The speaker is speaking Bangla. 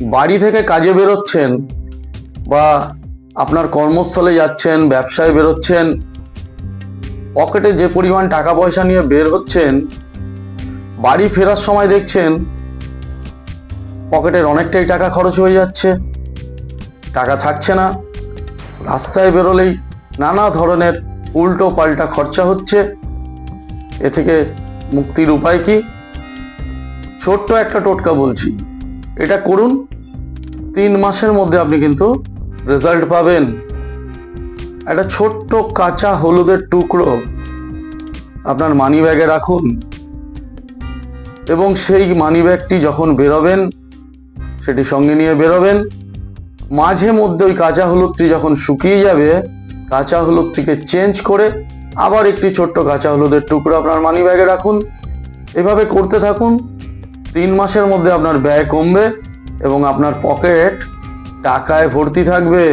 বাড়ি থেকে কাজে বেরোচ্ছেন বা আপনার কর্মস্থলে যাচ্ছেন, ব্যবসায় বেরোচ্ছেন, পকেটে যে পরিমাণ টাকা পয়সা নিয়ে বের হচ্ছেন, বাড়ি ফেরার সময় দেখছেন পকেটের অনেকটাই টাকা খরচ হয়ে যাচ্ছে, টাকা থাকছে না, রাস্তায় বেরোলেই নানা ধরনের উল্টো পাল্টা খরচা হচ্ছে। এ থেকে মুক্তির উপায় কি? ছোট্ট একটা টোটকা বলছি। এটা করুন। তিন মাসের মধ্যে আপনি কিন্তু রেজাল্ট পাবেন। একটা ছোট্ট কাঁচা হলুদের টুকরো আপনার মানি ব্যাগে রাখুন। এবং সেই মানি ব্যাগটি যখন বেরোবেন, সেটি সঙ্গে নিয়ে বেরোবেন। মাঝে মধ্যে ওই কাঁচা হলুদটি যখন শুকিয়ে যাবে, কাঁচা হলুদটিকে চেঞ্জ করে আবার একটি ছোট্ট কাঁচা হলুদের টুকরো আপনার মানি ব্যাগে রাখুন। এভাবে করতে থাকুন। তিন মাসের মধ্যে আপনার ব্যয় কমবে এবং আপনার পকেট টাকায় ভর্তি থাকবে।